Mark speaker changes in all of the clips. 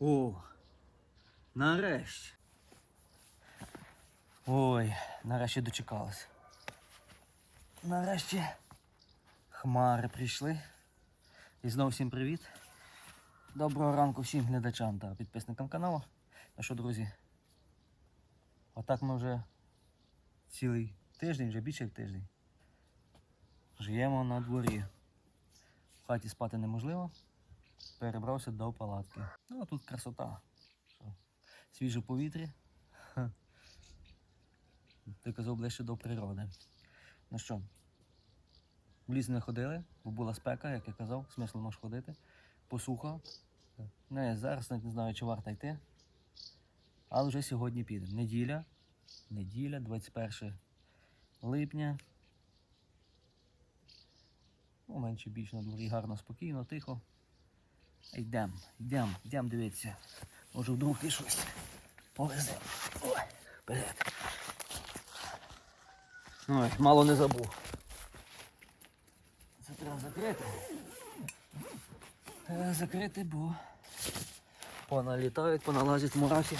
Speaker 1: О, нарешті. Ой, нарешті дочекалась. Нарешті хмари прийшли. І знову всім привіт. Доброго ранку всім глядачам та підписникам каналу. Ну що, друзі, отак ми вже цілий тиждень, вже більше як тиждень. Живемо на дворі. В хаті спати неможливо. Перебрався до палатки. Ну, а тут красота. Свіже повітря. Ти казав ближче до природи. Ну що, в ліс не ходили, бо була спека, як я казав, смисло нож ходити. Посуха. Не, зараз навіть не знаю, чи варто йти. Але вже сьогодні підемо. Неділя. Неділя, 21 липня. Ну, менше більше на дворі гарно, спокійно, тихо. Йдемо, йдемо, йдемо дивитися. Може вдруг ти щось повезе. Ой, вперед. Ой, мало не забув. Це треба закрити. Треба закрити, бо поналітають, поналазять мурахи.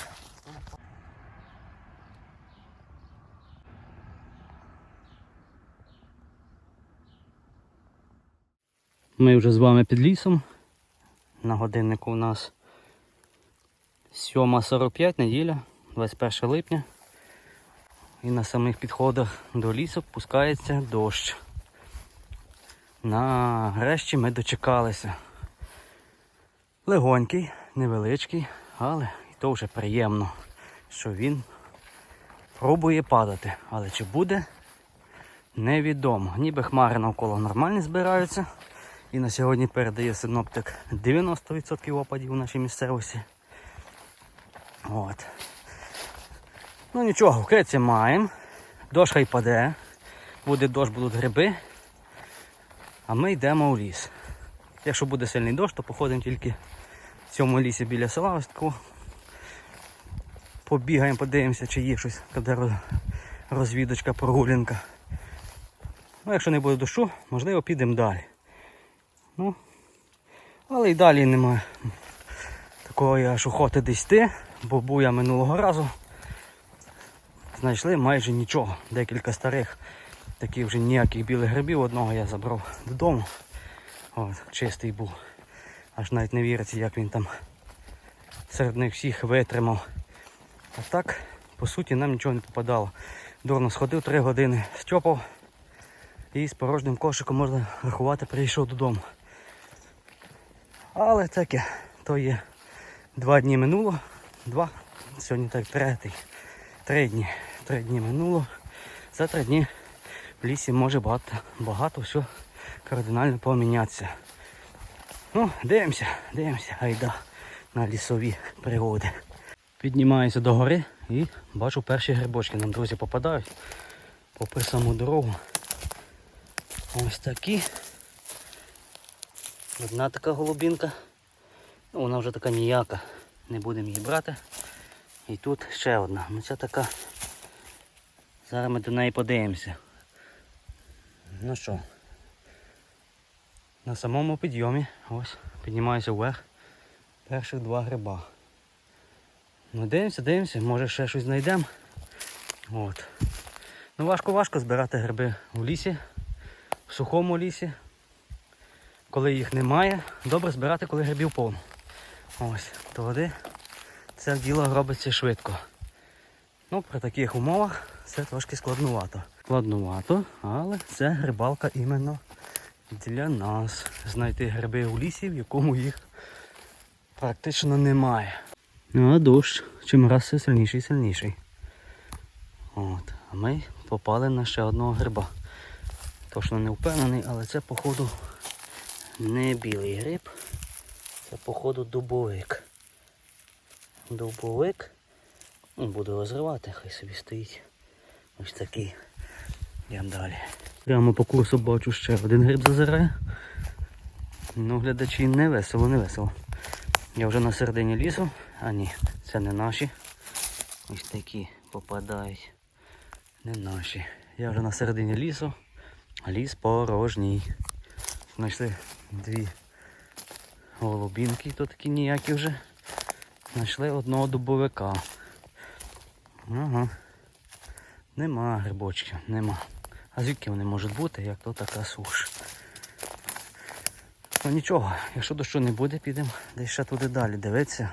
Speaker 1: Ми вже з вами під лісом. На годиннику у нас 7.45 неділя, 21 липня. І на самих підходах до лісу пускається дощ. Нарешті ми дочекалися. Легонький, невеличкий, але і то вже приємно, що він пробує падати. Але чи буде, невідомо. Ніби хмари навколо нормальні збираються. І на сьогодні передає синоптик 90% опадів у нашій місцевості. От. Ну нічого, вкриття маємо. Дощ хай паде. Буде дощ, будуть гриби. А ми йдемо у ліс. Якщо буде сильний дощ, то походимо тільки в цьому лісі біля села. Ось таку. Побігаємо, подивимося, чи є щось, де роз- розвідочка, прогулянка. Ну, якщо не буде дощу, можливо, підемо далі. Ну, але й далі немає такої аж охоти десь йти, бо був я минулого разу. Знайшли майже нічого. Декілька старих, таких вже ніяких білих грибів. Одного я забрав додому. От, чистий був. Аж навіть не віриться, як він там серед них всіх витримав. А так, по суті, нам нічого не попадало. Дурно сходив 3 години, стьопав і з порожнім кошиком можна рахувати, прийшов додому. Але таке, то є два дні минуло, два, сьогодні так третій. Три дні. Три дні минуло. За три дні в лісі може багато, багато все кардинально помінятися. Ну, дивимося, дивимося, гайда на лісові пригоди. Піднімаюся до гори і бачу перші грибочки нам, друзі, попадають попри саму дорогу. Ось такі. Одна така голубінка. Ну, вона вже така ніяка. Не будемо її брати. І тут ще одна. Ну це така. Зараз ми до неї подивимося. Ну що, на самому підйомі, ось, піднімаюся вверх. Перших два гриба. Ну дивимося, дивимося, може ще щось знайдемо. От. Ну важко-важко збирати гриби в лісі, в сухому лісі. Коли їх немає, добре збирати, коли грибів повно. Ось, тоді це діло робиться швидко. Ну, при таких умовах це трошки складнувато. Складнувато, але це грибалка іменно для нас. Знайти гриби у лісі, в якому їх практично немає. Ну, а дощ чим раз все сильніший і сильніший. От, а ми попали на ще одного гриба. Точно не впевнений, але це, походу, не білий гриб. Це, походу, дубовик. Дубовик. Ну, буду розривати, хай собі стоїть. Ось такий. Йдемо далі. Прямо по курсу бачу ще один гриб зазирає. Ну, глядачі не весело, не весело. Я вже на середині лісу, а ні, це не наші. Ось такі попадають. Не наші. Я вже на середині лісу, а ліс порожній. Знайшли дві голубінки, то такі ніякі вже. знайшли одного дубовика. Ага. Нема грибочків, нема. А звідки вони можуть бути, як то така суш? Ну нічого, якщо дощу не буде, підемо десь ще туди далі дивитися.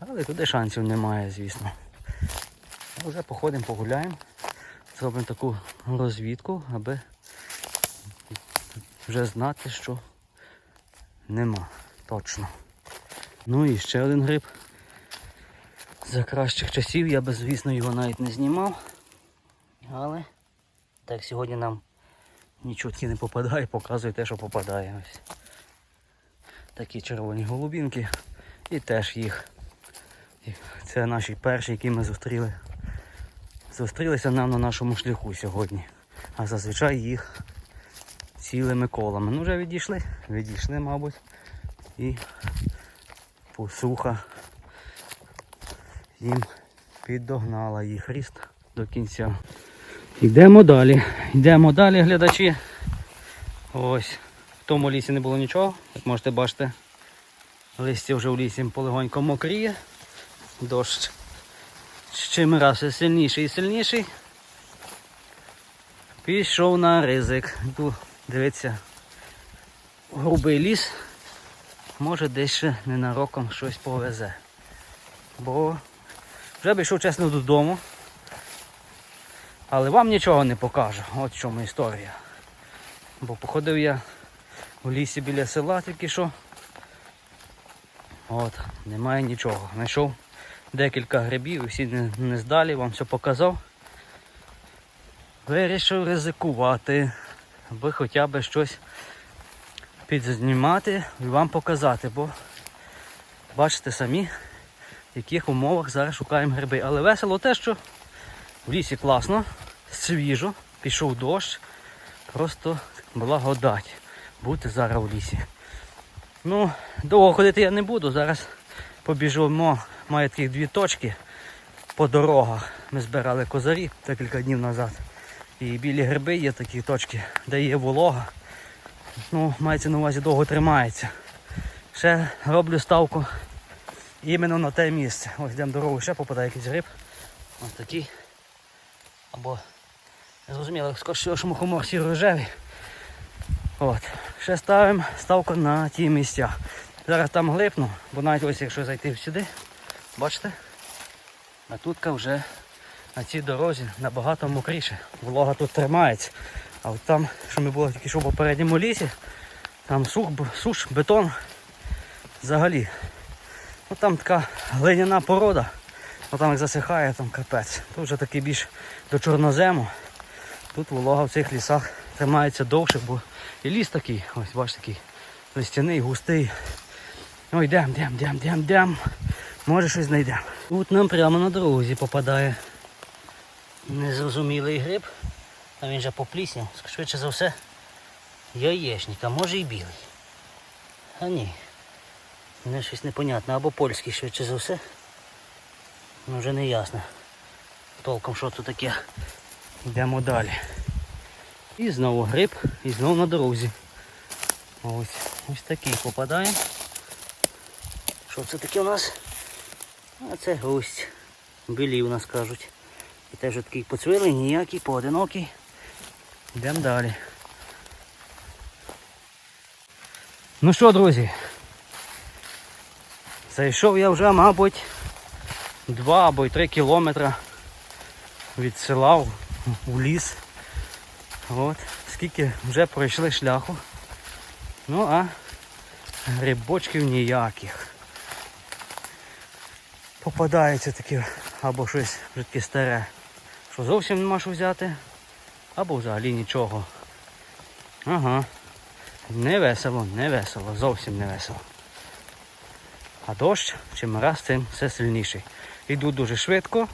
Speaker 1: Але туди шансів немає, звісно. Вже походимо, погуляємо, зробимо таку розвідку, аби вже знати, що нема. Точно. Ну і ще один гриб. За кращих часів я би, звісно, його навіть не знімав. Але так сьогодні нам нічого не попадає, показує те, що попадає. Ось. Такі червоні голубінки. І теж їх. Це наші перші, які ми зустріли. Зустрілися нам на нашому шляху сьогодні. А зазвичай їх цілими колами. Ну вже відійшли, відійшли, мабуть. І посуха їм піддогнала їх ріст до кінця. Йдемо далі. Йдемо далі, глядачі. Ось. В тому лісі не було нічого, як можете бачити. Листя вже в лісі полегонько мокріє. Дощ чим раз сильніший і сильніший. Пішов на ризик. Дивіться, грубий ліс. Може десь ще ненароком щось повезе. Бо вже б йшов чесно додому. Але вам нічого не покажу. От в чому історія. Бо походив я в лісі біля села тільки що. От, немає нічого. Знайшов декілька грибів, всі не, не здалі, вам все показав. Вирішив ризикувати, аби хоча б щось підзнімати і вам показати, бо бачите самі, в яких умовах зараз шукаємо гриби. Але весело те, що в лісі класно, свіжо, пішов дощ, просто благодать бути зараз в лісі. Ну, довго ходити я не буду, зараз побіжимо, маю таких дві точки по дорогах. Ми збирали козарі декілька днів назад. І білі гриби є такі точки, де є волога. Ну, мається на увазі довго тримається. Ще роблю ставку іменно на те місце. Ось йдемо дорогу, ще попадає якийсь гриб. Ось такий. Або зрозуміло, скорше, мухомор сіро-рожевий. От. Ще ставимо ставку на ті місця. Зараз там глипну, бо навіть ось якщо зайти сюди, бачите? А тут вже на цій дорозі набагато мокріше. Волога тут тримається. А от там, що ми були тільки що в попередньому лісі, там сух, суш, бетон взагалі. Ну там така глиняна порода. Ну там як засихає, там капець. Тут вже такий більш до чорнозему. Тут волога в цих лісах тримається довше, бо і ліс такий, ось бачите, такий листяний, густий. Ой, йдем, йдем, йдем, йдем, йдем. Може щось знайдемо. Тут нам прямо на дорозі попадає незрозумілий гриб. А він же поплісняв, швидше за все, яєчник, а може і білий. А ні. Мене щось непонятне, або польський швидше за все. Ну вже не ясно. Толком що тут таке. Йдемо далі. І знову гриб, і знову на дорозі. Ось ось такий попадає. Що це таке у нас? А це гусь. Білі у нас кажуть. І теж такий поцвілий, ніякий, поодинокий. Йдемо далі. Ну що, друзі? Зайшов я вже, мабуть, два або й три кілометри від села в ліс. От, скільки вже пройшли шляху. Ну а грибочків ніяких. Попадається таке або щось вже таке старе, що зовсім нема що взяти, або взагалі нічого. Ага. Не весело, не весело, зовсім не весело. А дощ чим раз цим все сильніший. Йду дуже швидко,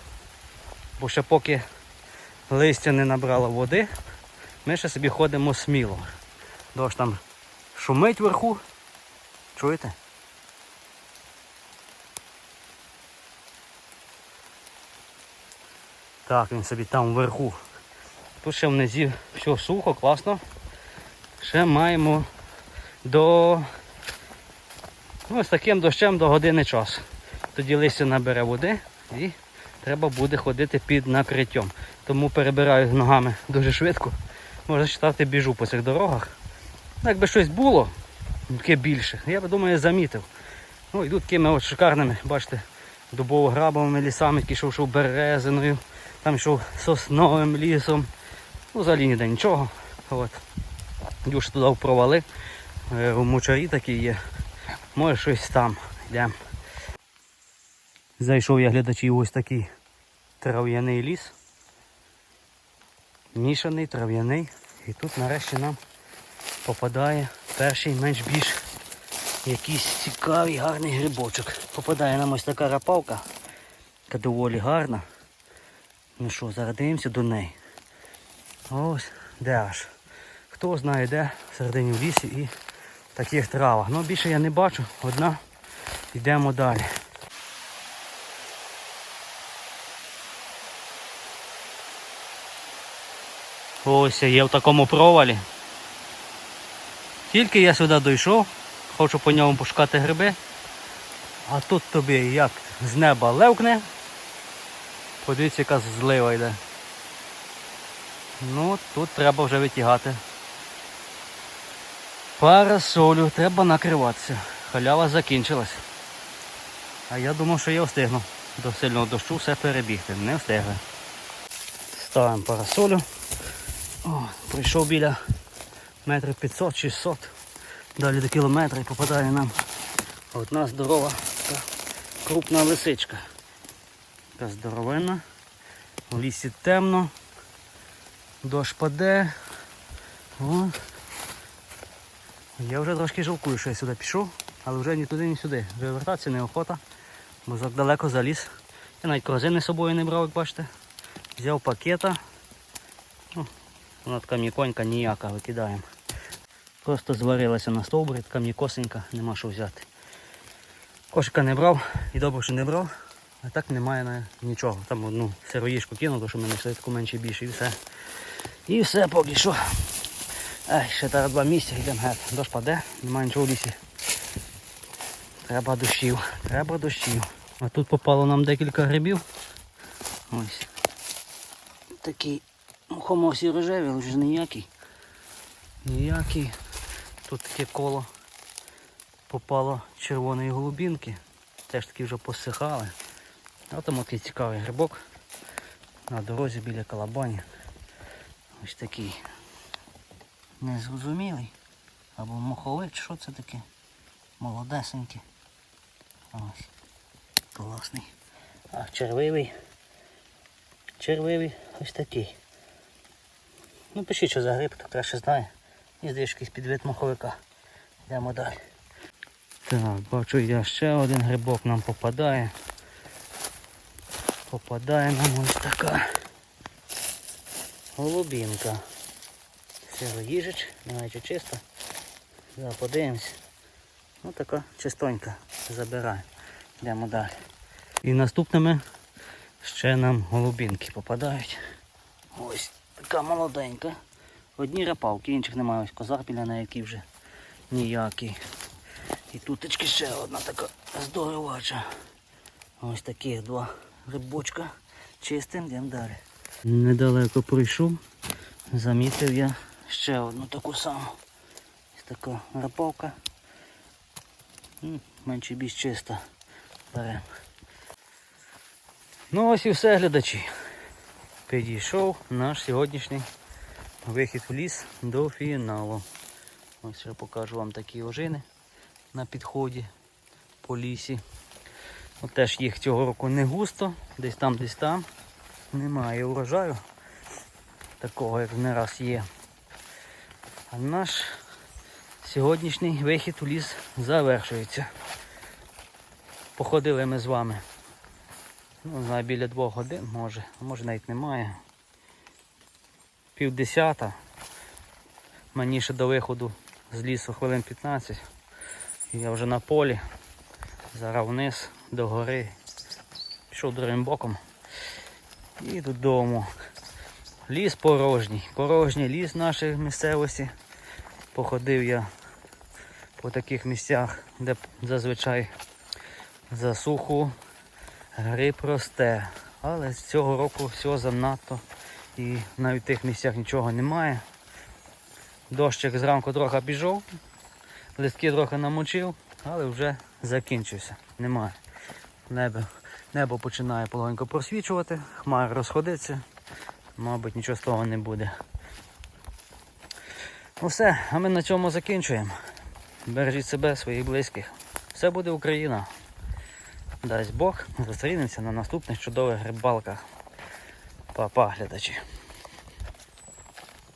Speaker 1: бо ще поки листя не набрало води, ми ще собі ходимо сміло. Дощ там шумить вверху. Чуєте? Так, він собі там вверху. Тут ще внизі все сухо, класно. Ще маємо до ну, з таким дощем до години часу. тоді листя набере води і треба буде ходити під накриттям. Тому перебираю ногами дуже швидко. Можна читати, біжу по цих дорогах. Ну, якби щось було, таке більше, я б думаю, замітив. Ну, йдуть такими от шикарними, бачите, дубово-грабовими лісами, йшов, йшов березиною, там йшов сосновим лісом. Ну, взагалі ніде нічого. От. Дюш туди в провали. Е, У мочарі такі є. Може щось там. Йдемо. Зайшов я глядачі ось такий трав'яний ліс. Мішаний, трав'яний. І тут нарешті нам попадає перший менш-більш якийсь цікавий, гарний грибочок. Попадає нам ось така рапавка, яка доволі гарна. Ну що, зараз дивимося до неї. Ось де аж. Хто знає де, всередині в лісі і таких травах. Ну більше я не бачу, одна. Йдемо далі. Ось я є в такому провалі. Тільки я сюди дійшов, хочу по ньому пошукати гриби. А тут тобі як з неба левкне. Подивіться, яка злива йде. Ну, тут треба вже витягати. Парасолю, треба накриватися. Халява закінчилась. А я думав, що я встигну до сильного дощу все перебігти. Не встигли. Ставимо парасолю. О, прийшов біля метрів 500-600. Далі до кілометра і попадає нам одна здорова крупна лисичка. Така здоровенна. У лісі темно. Дощ паде. О. Я вже трошки жалкую, що я сюди пішов, але вже ні туди, ні сюди. Вже вертатися неохота, бо далеко заліз. Я навіть корзини з собою не брав, як бачите. Взяв пакета. Ну, вона така м'яконька, ніяка, викидаємо. Просто зварилася на стовбурі, така м'якосенька, нема що взяти. Кошика не брав і добре, що не брав, а так немає на нічого. Там одну сироїшку кинув, тому що мене все таку менше більше і все. І все поки що. Ай, ще зараз два місця, йдемо геть. Дощ паде, немає нічого в лісі. Треба дощів, треба дощів. А тут попало нам декілька грибів. Ось. Такий мухомор рожевий, але вже ніякий. Ніякий. Тут таке коло попало червоної голубінки. Теж таки вже посихали. А такий цікавий грибок. На дорозі біля калабані. Ось такий незрозумілий. Або моховик, що це таке? Молодесенький. Ось. Класний. А червивий. Червивий ось такий. Ну пишіть, що за гриб, хто краще знає. І здається, якийсь підвид моховика. Йдемо далі. Так, бачу я ще один грибок нам попадає. Попадає нам ось така голубінка. Сироїжич, не знаю, чи чисто. Зараз подивимось. Ну така чистонька. Забираю. Йдемо далі. І наступними ще нам голубінки попадають. Ось така молоденька. Одні рапавки, інших немає. Ось козак біля неї, який вже ніякий. І тутечки ще одна така здоровача. Ось таких два грибочка. Чистим, йдемо далі. Недалеко пройшов, замітив я ще одну таку саму. Така рапавка. Менше більш чиста. Беремо. Ну ось і все, глядачі. Підійшов наш сьогоднішній вихід в ліс до фіналу. Ось я покажу вам такі ожини на підході по лісі. От теж їх цього року не густо, десь там, десь там. Немає урожаю. Такого, як не раз є. А наш сьогоднішній вихід у ліс завершується. Походили ми з вами. Ну, знаю, біля двох годин, може, може навіть немає. Півдесята. Мені ще до виходу з лісу хвилин 15. Я вже на полі. Зараз вниз, до гори. Пішов другим боком. І додому. Ліс порожній. Порожній ліс нашої місцевості. Походив я по таких місцях, де зазвичай засуху Гриб росте. Але з цього року всього занадто. І навіть в тих місцях нічого немає. Дощик зранку трохи пішов, листки трохи намочив, але вже закінчився. Немає. Небо, небо починає полегенько просвічувати, хмар розходиться. Мабуть, нічого з того не буде. Ну все, а ми на цьому закінчуємо. Бережіть себе, своїх близьких. Все буде Україна. Дасть Бог, зустрінемося на наступних чудових рибалках. Па-па, глядачі.